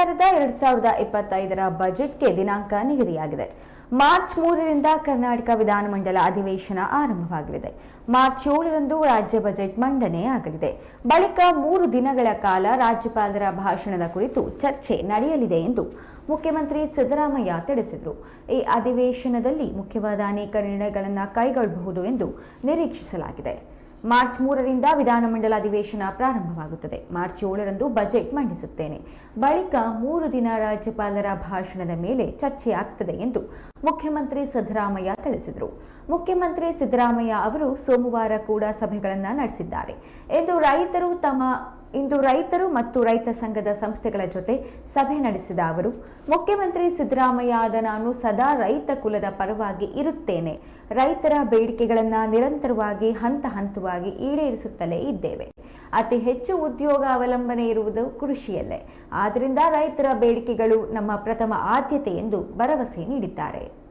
ಸರ್ಕಾರದ ಎರಡ್ ಸಾವಿರದ ಇಪ್ಪತ್ತೈದರ ಬಜೆಟ್ಗೆ ದಿನಾಂಕ ನಿಗದಿಯಾಗಿದೆ. ಮಾರ್ಚ್ ಮೂರರಿಂದ ಕರ್ನಾಟಕ ವಿಧಾನಮಂಡಲ ಅಧಿವೇಶನ ಆರಂಭವಾಗಲಿದೆ. ಮಾರ್ಚ್ ಏಳರಂದು ರಾಜ್ಯ ಬಜೆಟ್ ಮಂಡನೆ ಆಗಲಿದೆ. ಬಳಿಕ ಮೂರು ದಿನಗಳ ಕಾಲ ರಾಜ್ಯಪಾಲರ ಭಾಷಣದ ಕುರಿತು ಚರ್ಚೆ ನಡೆಯಲಿದೆ ಎಂದು ಮುಖ್ಯಮಂತ್ರಿ ಸಿದ್ದರಾಮಯ್ಯ ತಿಳಿಸಿದರು. ಈ ಅಧಿವೇಶನದಲ್ಲಿ ಮುಖ್ಯವಾದ ಅನೇಕ ನಿರ್ಣಯಗಳನ್ನು ಕೈಗೊಳ್ಳಬಹುದು ಎಂದು ನಿರೀಕ್ಷಿಸಲಾಗಿದೆ. ಮಾರ್ಚ್ ಮೂರರಿಂದ ವಿಧಾನಮಂಡಲ ಅಧಿವೇಶನ ಪ್ರಾರಂಭವಾಗುತ್ತದೆ. ಮಾರ್ಚ್ ಏಳರಂದು ಬಜೆಟ್ ಮಂಡಿಸುತ್ತೇನೆ. ಬಳಿಕ ಮೂರು ದಿನ ರಾಜ್ಯಪಾಲರ ಭಾಷಣದ ಮೇಲೆ ಚರ್ಚೆಯಾಗ್ತದೆ ಎಂದು ಮುಖ್ಯಮಂತ್ರಿ ಸಿದ್ದರಾಮಯ್ಯ ತಿಳಿಸಿದರು. ಮುಖ್ಯಮಂತ್ರಿ ಸಿದ್ದರಾಮಯ್ಯ ಅವರು ಸೋಮವಾರ ಕೂಡ ಸಭೆಗಳನ್ನು ನಡೆಸಿದ್ದಾರೆ. ಎಂದು ರೈತರು ತಮ್ಮ ಇಂದು ರೈತರು ಮತ್ತು ರೈತ ಸಂಘದ ಸಂಸ್ಥೆಗಳ ಜೊತೆ ಸಭೆ ನಡೆಸಿದ ಅವರು, ಮುಖ್ಯಮಂತ್ರಿ ಸಿದ್ದರಾಮಯ್ಯ ಆದ ನಾನು ಸದಾ ರೈತ ಕುಲದ ಪರವಾಗಿ ಇರುತ್ತೇನೆ. ರೈತರ ಬೇಡಿಕೆಗಳನ್ನು ನಿರಂತರವಾಗಿ, ಹಂತ ಹಂತವಾಗಿ ಈಡೇರಿಸುತ್ತಲೇ ಇದ್ದೇವೆ. ಅತಿ ಹೆಚ್ಚು ಉದ್ಯೋಗ ಅವಲಂಬನೆ ಇರುವುದು ಕೃಷಿಯಲ್ಲೇ. ಆದ್ದರಿಂದ ರೈತರ ಬೇಡಿಕೆಗಳು ನಮ್ಮ ಪ್ರಥಮ ಆದ್ಯತೆ ಎಂದು ಭರವಸೆ ನೀಡಿದ್ದಾರೆ.